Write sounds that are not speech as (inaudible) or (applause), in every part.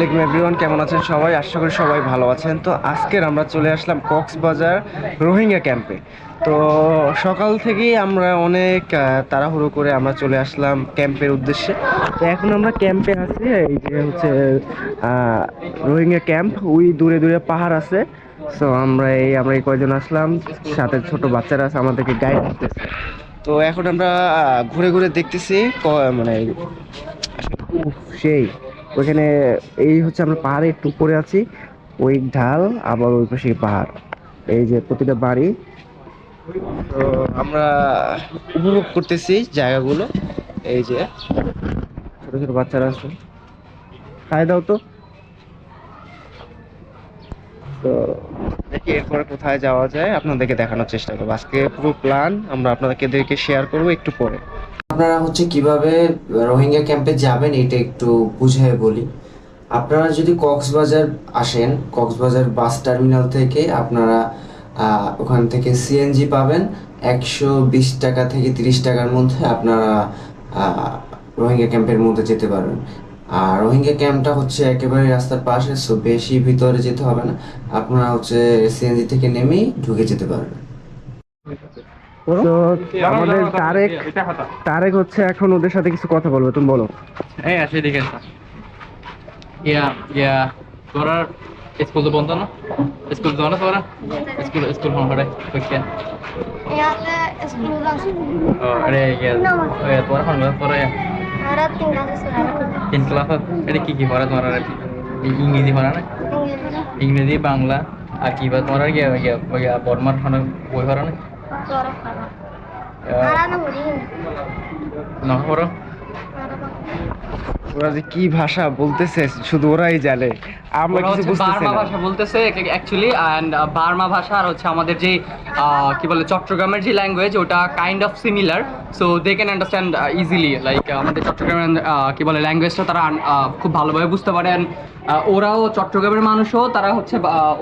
আলাইকুম এভরিওয়ান, কেমন আছেন সবাই? আশা করি সবাই ভালো আছেন। তো আজকের আমরা চলে আসলাম কক্সবাজার রোহিঙ্গা ক্যাম্পে। তো সকাল থেকেই আমরা অনেক তাড়াহুড়ো করে আমরা চলে আসলাম ক্যাম্পের উদ্দেশ্যে। তো এখন আমরা ক্যাম্পে আছি, এই যে হচ্ছে রোহিঙ্গা ক্যাম্প। ওই দূরে দূরে পাহাড় আছে। তো আমরা এই আমরা এই কয়জন আসলাম, সাথে ছোট বাচ্চারা আছে, আমাদেরকে গাইড করতেছে। তো এখন আমরা ঘুরে ঘুরে দেখতেছি মানে সেই। ওইখানে এই হচ্ছে আমরা পাহাড়ে একটু উপরে আছি। ওই ঢাল, আবার ওই পাশে পাহাড়। এই যে প্রতিটা বাড়ি। তো আমরা উপভোগ করতেছি জায়গাগুলো। এই যে ছোট ছোট বাচ্চারা আছে। খাই দাও তো। তো দেখি এরপরে কোথায় যাওয়া যায়। আপনাদেরকে দেখানোর চেষ্টা করব। আজকে পুরো প্ল্যান আমরা আপনাদেরকে শেয়ার করব একটু পরে। আপনারা হচ্ছে কীভাবে রোহিঙ্গা ক্যাম্পে যাবেন এটা একটু বুঝিয়ে বলি। আপনারা যদি কক্সবাজার আসেন, কক্সবাজার বাস টার্মিনাল থেকে আপনারা ওখান থেকে সিএনজি পাবেন। একশো বিশ টাকা থেকে তিরিশ টাকার মধ্যে আপনারা রোহিঙ্গা ক্যাম্পের মধ্যে যেতে পারবেন। আর রোহিঙ্গা ক্যাম্পটা হচ্ছে একেবারে রাস্তার পাশে সো বেশি ভিতরে যেতে হবে না। আপনারা হচ্ছে সিএনজি থেকে নেমেই ঢুকে যেতে পারবেন। তো আমাদের তারেক তারেক হচ্ছে এখন ওদের সাথে কিছু কথা বলবে তুমি বলো। এই আসে দেখেন ইয়া ইয়া স্কুল তো বন্ধ না? স্কুল যাও না তোরা? স্কুল স্কুল হন ইয়াতে স্কুল ও আরে ইয়া ওয়া তোরা হন তোরা তিন ক্লাস তিন ক্লাস? এটা কি কি পড়া তোমার ইংরেজি পড়া না? ইংরেজি বাংলা আর কি বা তোমার গিয়া গিয়া বর্মার বই পড়া না? না। ওরা যে কি ভাষা বলতেছে শুধু ওরাই জানে। আমরা কিছু বুঝতেছি না। ভাষা বলতেছে অ্যাকচুয়ালি অ্যান্ড বার্মা ভাষা আর হচ্ছে আমাদের যে কি বলে চট্টগ্রামের যে ল্যাঙ্গুয়েজ ওটা kind of similar so they can understand easily like আমাদের চট্টগ্রামের কি বলে ল্যাঙ্গুয়েজটা তারা খুব ভালোভাবে বুঝতে পারে and, ওরাও চট্টগ্রামের মানুষও তারা হচ্ছে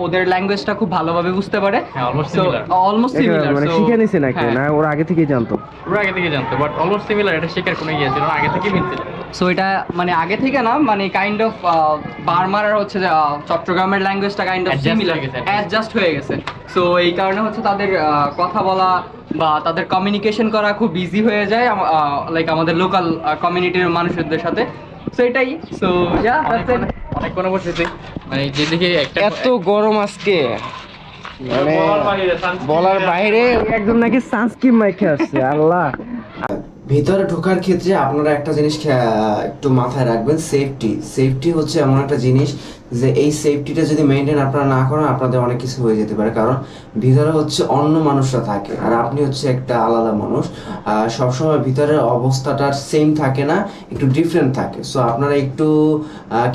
ওদের ল্যাঙ্গুয়েজটা খুব ভালোভাবে বুঝতে পারে। অলমোস্ট সিমিলার মানে শিখে নিছে নাকি? হ্যাঁ। না ওরা আগে থেকেই জানতো? ওরা আগে থেকে জানতো বাট অলমোস্ট সিমিলার এটা শেখার কোনো ইয়ে ছিল না, আগে থেকেই মিলছিল। সো এটা মানে আগে থেকে না মানে কাইন্ড অফ বার্মার আর হচ্ছে যে, চট্টগ্রামের ল্যাঙ্গুয়েজটা কাইন্ড অফ সিমিলার হয়ে গেছে। অ্যাডজাস্ট হয়ে গেছে। সো এই কারণে হচ্ছে তাদের কথা বলা বা তাদের কমিউনিকেশন করা খুব ইজি হয়ে যায় লাইক আমাদের লোকাল কমিউনিটির মানুষদের সাথে। সো এটাই। সো ইয়া দ্যাটস ইট অনেক কোনো বসেছি মানে যেদিকে একটা এত গরম আজকে। মানে বলার বাইরে একজন নাকি সানস্ক্রিন মাইকে আসছে আল্লাহ। ভিতরে ঢোকার ক্ষেত্রে আপনারা একটা জিনিস একটু মাথায় রাখবেন সেফটি সেফটি হচ্ছে এমন একটা জিনিস যে এই সেফটিটা যদি মেনটেন আপনারা না করেন, আপনাদের অনেক কিছু হয়ে যেতে পারে। কারণ ভিতরে হচ্ছে অন্য মানুষরা থাকে, আর আপনি হচ্ছে একটা আলাদা মানুষ। সবসময় ভিতরের অবস্থাটা সেম থাকে না, একটু ডিফারেন্ট থাকে। সো আপনারা একটু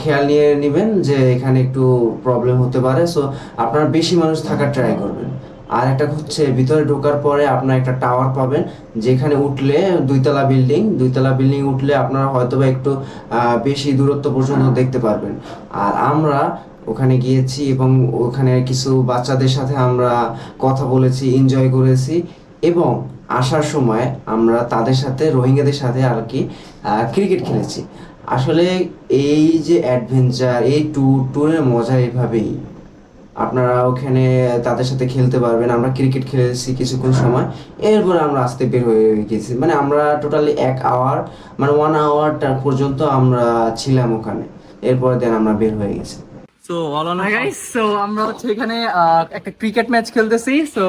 খেয়াল নিয়ে নেবেন যে এখানে একটু প্রবলেম হতে পারে। সো আপনারা বেশি মানুষ থাকার ট্রাই করবেন। আর একটা হচ্ছে ভিতরে ঢোকার পরে আপনার একটা টাওয়ার পাবেন, যেখানে উঠলে দুইতলা বিল্ডিং দুইতলা বিল্ডিং উঠলে আপনারা হয়তো বা একটু বেশি দূরত্ব পর্যন্ত দেখতে পারবেন। আর আমরা ওখানে গিয়েছি এবং ওখানে কিছু বাচ্চাদের সাথে আমরা কথা বলেছি এনজয় করেছি এবং আসার সময় আমরা তাদের সাথে, রোহিঙ্গাদের সাথে আর কি ক্রিকেট খেলেছি। আসলে এই যে অ্যাডভেঞ্চার এই ট্যুর ট্যুরের মজা এইভাবেই আপনারা ওখানে তাদের সাথে খেলতে পারবেন আমরা ক্রিকেট খেলেছি কিছুক্ষণ সময়। এরপর আমরা আসতে বের হয়ে গেছি। মানে আমরা টোটালি এক আওয়ার মানে ওয়ান আওয়ার পর্যন্ত আমরা ছিলাম ওখানে। এরপরে দেন আমরা বের হয়ে গেছি। So all on guys so আমরা হচ্ছে এখানে আহ, একটা ক্রিকেট ম্যাচ খেলতেছি। So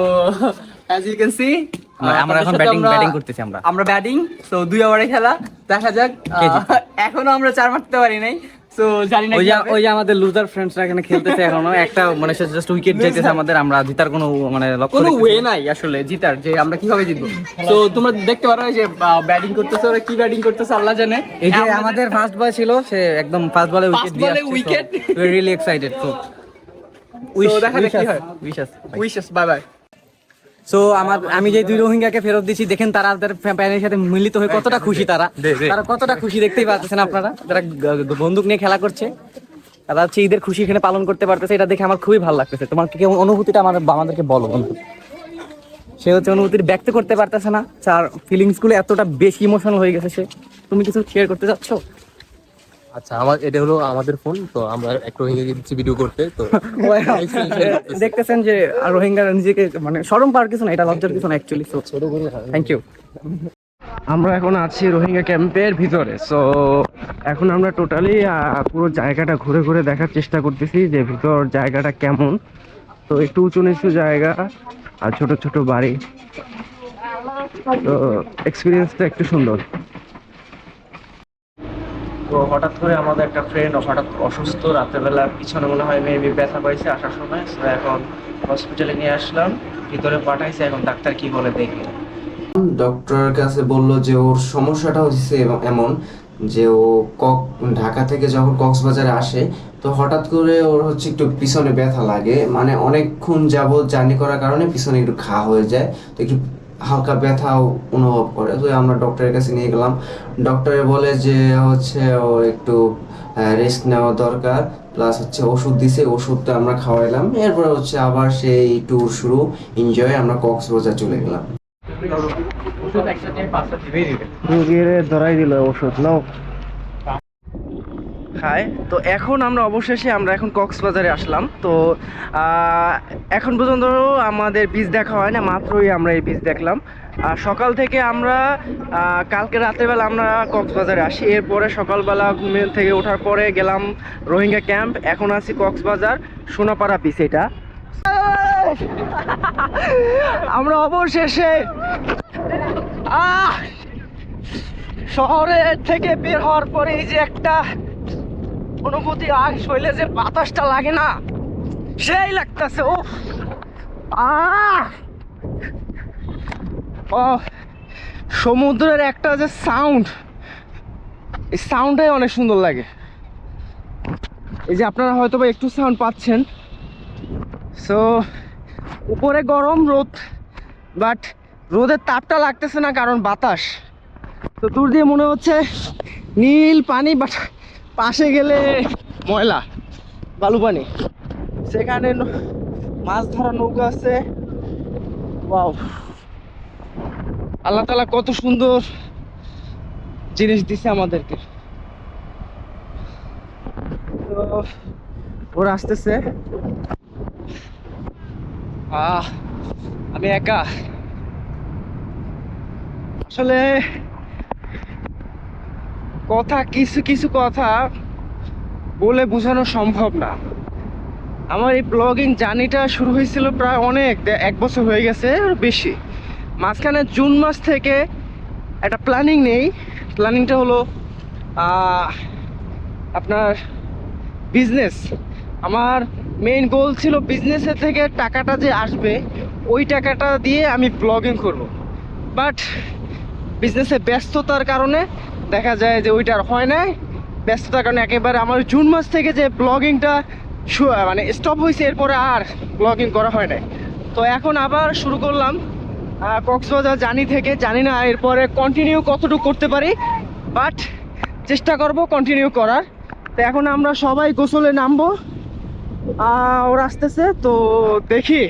as you can see আমরা এখন ব্যাটিং ব্যাটিং করতেছি আমরা। আমরা ব্যাটিং সো দুই ওভারে খেলা। দেখা যাক এখনও আমরা চার মারতে পারি নাই। জানি না ওই যে ওই যে আমাদের লুজার ফ্রেন্ডসরা এখানে খেলতেছে এখনও একটা মানে জাস্ট উইকেট যাইতেছে আমাদের আমরা জিতার কোনো মানে লক্ষ্য কোনো ওয়ে নাই আসলে জিতার যে আমরা কীভাবে জিতবো? তো তোমরা দেখতে পারো যে ব্যাটিং করতেছে ওরা কি ব্যাটিং করতেছে আল্লাহ জানে। এই যে আমাদের ফার্স্ট বয় ছিল সে একদম ফার্স্ট বলে উইকেট দিয়ে আসছে wicket? Really excited so So, দেখা কি হয়। উইশাস বাই বাই সো আমার আমি যে দুই রোহিঙ্গাকে ফেরত দিচ্ছি দেখেন তারা তাদের প্যানের সাথে মিলিত হয়ে কতটা খুশি তারা। তারা কতটা খুশি দেখতেই পাচ্ছেন আপনারা। গ- বন্দুক নিয়ে খেলা করছে। তারা হচ্ছে ঈদের খুশি এখানে পালন করতে পারতেছে। এটা দেখে আমার খুবই ভালো লাগতেছে। তোমার কি কেমন অনুভূতিটা আমার আমাদেরকে বলো বন্ধু? সে হচ্ছে অনুভূতি ব্যক্ত করতে পারতেছে না। তার ফিলিংসগুলো এতটা বেশি ইমোশনাল হয়ে গেছে সে। তুমি কিছু শেয়ার করতে চাচ্ছ? আচ্ছা আমার এটা হলো আমাদের ফোন তো আমরা একটু রোহিঙ্গা দিচ্ছি ভিডিও করতে তো (laughs) দেখতেছেন যে রোহিঙ্গা নিজেকে মানে শরম পাওয়ার কিছু না এটা লজ্জার কিছু না অ্যাকচুয়ালি সো ছোট করে থ্যাংক ইউ আমরা এখন আছি রোহিঙ্গা ক্যাম্পের ভিতরে সো এখন আমরা টোটালি পুরো জায়গাটা ঘুরে ঘুরে দেখার চেষ্টা করতেছি যে ভিতর জায়গাটা কেমন। তো একটু উঁচু নিচু জায়গা আর ছোট ছোট বাড়ি। তো এক্সপিরিয়েন্সটা একটু সুন্দর। তো হঠাৎ করে আমাদের একটা ফ্রেন্ড হঠাৎ অসুস্থ, রাত্রেবেলা পিছনে মনে হয় মেবি ব্যথা পাইছে আসার সময়। তো এখন হসপিটালে নিয়ে আসলাম, ভিতরে পাঠাইছে, এখন ডাক্তার কি বলে দেখি। ডক্টরের কাছে বলল যে ওর সমস্যাটা হচ্ছে এমন যে ও কক ঢাকা থেকে যখন কক্সবাজারে আসে, তো হঠাৎ করে ওর হচ্ছে একটু পিছনে ব্যথা লাগে। মানে অনেকক্ষণ যাবত জার্নি করার কারণে পিছনে একটু ঘা হয়ে যায়। তো একটু হালকা ব্যথা অনুভব করে। তো আমরা ডক্টরের কাছে নিয়ে গেলাম। ডক্টরে বলে যে হচ্ছে ওর একটু রেস্ট নেওয়া দরকার প্লাস হচ্ছে ওষুধ দিছে ওষুধটা আমরা খাওয়াইলাম। এরপরে হচ্ছে আবার সেই ট্যুর শুরু এনজয় আমরা কক্সবাজার চলে গেলাম। রুগীর ধরাই দিল ওষুধ নাও। খায় তো এখন আমরা অবশেষে আমরা এখন কক্সবাজারে আসলাম। তো এখন পর্যন্ত আমাদের বীজ দেখা হয় না, মাত্রই আমরা এই বীজ দেখলাম। আর সকাল থেকে আমরা কালকে রাতের বেলা আমরা কক্সবাজারে আসি। এরপরে সকালবেলা ঘুমে থেকে ওঠার পরে গেলাম রোহিঙ্গা ক্যাম্প। এখন আছি কক্সবাজার, সোনাপাড়া বিচ এটা। আমরা অবশেষে শহরের থেকে বের হওয়ার পরে এই যে একটা অনুভূতি আর শৈলে যে বাতাসটা লাগে না, সেই লাগতেছে ও, সমুদ্রের একটা যে সাউন্ড এই সাউন্ডটাই অনেক সুন্দর লাগে। এই যে আপনারা হয়তো বা একটু সাউন্ড পাচ্ছেন। সো উপরে গরম রোদ বাট রোদের তাপটা লাগতেছে না কারণ বাতাস। তো দূর দিয়ে মনে হচ্ছে নীল পানি বাট পাশে গেলে ময়লা, বালু পানি। সেখানে মাছ ধরা নৌকা আছে। ওয়াও। আল্লাহ তালা কত সুন্দর জিনিস দিছে আমাদেরকে। তো ওরা আসতেছে। আহ, আমি একা। আসলে কথা, কিছু কিছু কথা বলে বোঝানো সম্ভব না। আমার এই ব্লগিং জার্নিটা শুরু হয়েছিল প্রায় অনেক এক বছর হয়ে গেছে বেশি। মাঝখানে জুন মাস থেকে একটা প্ল্যানিং নেই। প্ল্যানিংটা হলো আপনার বিজনেস আমার মেইন গোল ছিল বিজনেসের থেকে টাকাটা যে আসবে, ওই টাকাটা দিয়ে আমি ব্লগিং করব। বাট বিজনেসে ব্যস্ততার কারণে দেখা যায় যে ওইটা আর হয় নাই। ব্যস্ততার কারণে একেবারে আমার জুন মাস থেকে যে ব্লগিংটা মানে স্টপ হয়েছে এরপরে আর ব্লগিং করা হয় নাই। তো এখন আবার শুরু করলাম কক্সবাজার জানি থেকে। জানি না এরপরে কন্টিনিউ কতটুকু করতে পারি বাট চেষ্টা করব কন্টিনিউ করার। তো এখন আমরা সবাই গোসলে নামবো। ওরা আসতেছে, তো দেখি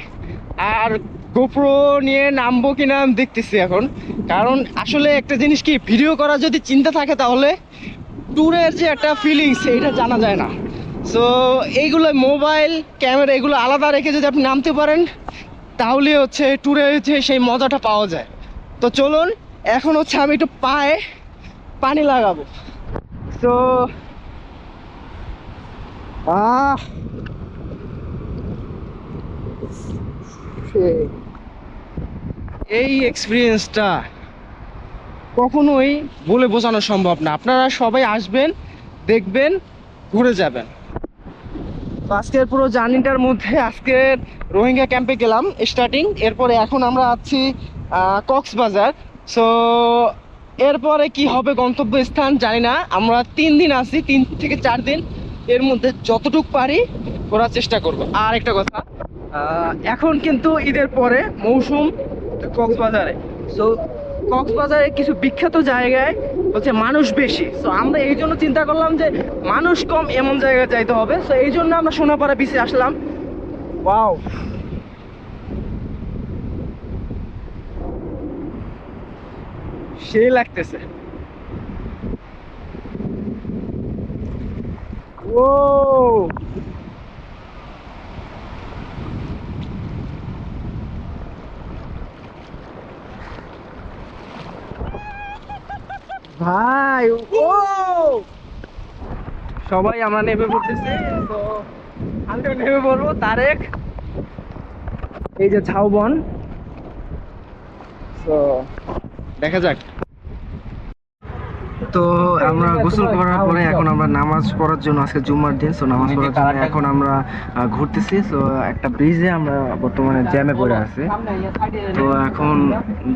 আর গোপ্রো নিয়ে নামবো কিনা আমি দেখতেছি এখন। কারণ আসলে একটা জিনিস কি ভিডিও করার যদি চিন্তা থাকে তাহলে ট্যুরের যে একটা ফিলিংস এটা জানা যায় না। সো এইগুলো মোবাইল ক্যামেরা এগুলো আলাদা রেখে যদি আপনি নামতে পারেন, তাহলে হচ্ছে ট্যুরে যে সেই মজাটা পাওয়া যায়। তো চলুন, এখন হচ্ছে আমি একটু পায়ে পানি লাগাবো। তো আহ! সেই। এই এক্সপিরিয়েন্সটা কখনোই বলে বোঝানো সম্ভব না। আপনারা সবাই আসবেন, দেখবেন, ঘুরে যাবেন। আজকের পুরো জার্নিটার মধ্যে আজকের রোহিঙ্গা ক্যাম্পে গেলাম স্টার্টিং এরপরে এখন আমরা আছি কক্সবাজার। সো এরপরে কি হবে গন্তব্যস্থান জানি না। আমরা তিন দিন আছি, তিন থেকে চার দিন। এর মধ্যে যতটুক পারি করার চেষ্টা করব। আর একটা কথা এখন কিন্তু ঈদের পরে মৌসুম কক্সবাজারে। সো কক্সবাজারে কিছু বিখ্যাত জায়গায় হচ্ছে মানুষ বেশি। সো আমরা এই জন্য চিন্তা করলাম যে মানুষ কম এমন জায়গায় যাইতে হবে। সো এই জন্য আমরা সোনাপাড়া বিচে আসলাম। ওয়াও সেই লাগতেছে। ও ভাই, ও! সবাই আমরা নেমে পড়তেছি, তো আমিও নেমে পড়ব, তারেক। এই যে ছাউবন তো দেখা যাক। তো আমরা গোসল করার পরে এখন আমরা নামাজ পড়ার জন্য আজকে জুম্মার দিন তো নামাজ পড়ার জন্য এখন আমরা ঘুরতেছি তো একটা ব্রিজে আমরা বর্তমানে জ্যামে পড়ে আছি। তো এখন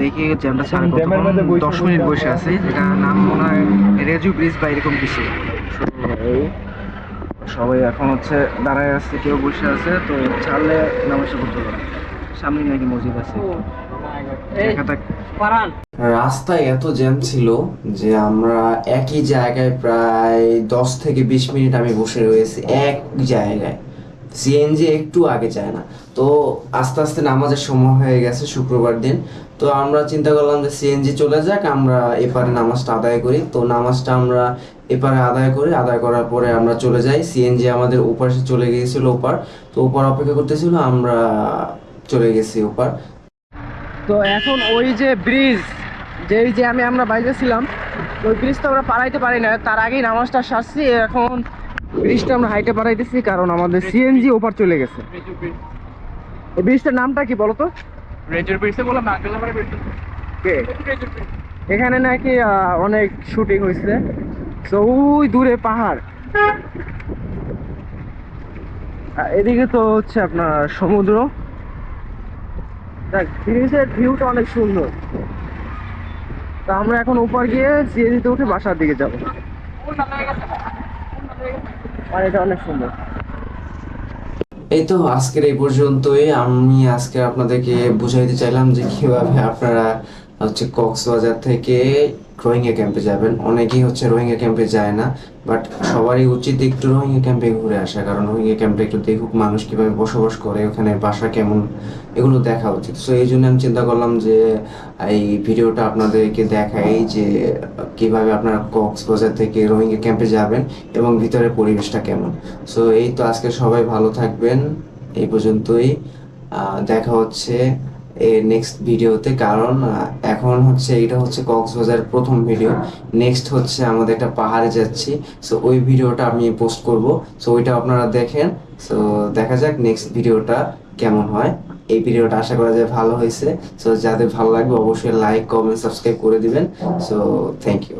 দেখি জ্যামটা কতক্ষণ দশ মিনিট বসে আছি যেটা নাম মনে হয় রেজু ব্রিজ বা এরকম কিছু। সবাই এখন হচ্ছে দাঁড়ায় আছে কেউ বসে আছে তো ছাড়লে নামাজটা করতে পারে। সামনে নাকি মসজিদ আছে। রাস্তায় এত জ্যাম ছিল যে আমরা একই জায়গায় প্রায় দশ থেকে বিশ মিনিট আমি বসে রয়েছি এক জায়গায়। সিএনজি একটু আগে যায় না। তো আস্তে আস্তে নামাজের সময় হয়ে গেছে শুক্রবার দিন। তো আমরা চিন্তা করলাম যে সিএনজি চলে যাক আমরা এপারে নামাজটা আদায় করি। তো নামাজটা আমরা এপারে আদায় করি। আদায় করার পরে আমরা চলে যাই। সিএনজি আমাদের ওপারে চলে গিয়েছিল ওপার। তো ওপার অপেক্ষা করতেছিল আমরা চলে গেছি ওপার। তো এখন ওই যে ব্রিজ যেই যে আমি আমরা বাইরে ছিলাম ওই ব্রিজটা আমরা পারাইতে পারি না। তার আগেই নামাজটা সারছি এখন ব্রিজটা আমরা হাইটে পারাইতেছি কারণ আমাদের সিএনজি ওপার চলে গেছে। এই ব্রিজটার নামটা কি বলতো? এখানে নাকি অনেক শুটিং হয়েছে তো ওই দূরে পাহাড়। এদিকে তো হচ্ছে আপনার সমুদ্র। দেখ ভিউটা অনেক সুন্দর। তা আমরা এখন উপর গিয়ে সিএনজিতে উঠে বাসার দিকে যাব। আর এটা অনেক সুন্দর। এই তো আজকের এই পর্যন্তই। আমি আজকে আপনাদেরকে বুঝাইতে চাইলাম যে কীভাবে আপনারা হচ্ছে কক্সবাজার থেকে রোহিঙ্গা ক্যাম্পে যাবেন। অনেকেই হচ্ছে রোহিঙ্গা ক্যাম্পে যায় না, বাট সবারই উচিত একটু রোহিঙ্গা ক্যাম্পে ঘুরে আসা। কারণ রোহিঙ্গা ক্যাম্পে একটু দেখুক মানুষ কীভাবে বসবাস করে, ওখানে বাসা কেমন এগুলো দেখা উচিত। সো এই জন্য আমি চিন্তা করলাম যে, এই ভিডিওটা আপনাদেরকে দেখাই যে, কীভাবে আপনারা কক্সবাজার থেকে রোহিঙ্গা ক্যাম্পে যাবেন এবং ভিতরের পরিবেশটা কেমন। সো এই তো আজকে সবাই ভালো থাকবেন। এই পর্যন্তই। দেখা হচ্ছে এর নেক্সট ভিডিওতে। কারণ এখন হচ্ছে এটা হচ্ছে কক্সবাজার প্রথম ভিডিও। নেক্সট হচ্ছে আমাদের একটা পাহাড়ে যাচ্ছি। সো ওই ভিডিওটা আমি পোস্ট করব। সো ওইটা আপনারা দেখেন। সো দেখা যাক নেক্সট ভিডিওটা কেমন হয়। এই ভিডিওটা আশা করা যায় ভালো হয়েছে। সো যাদের ভালো লাগবে, অবশ্যই লাইক কমেন্ট সাবস্ক্রাইব করে দিবেন। So thank you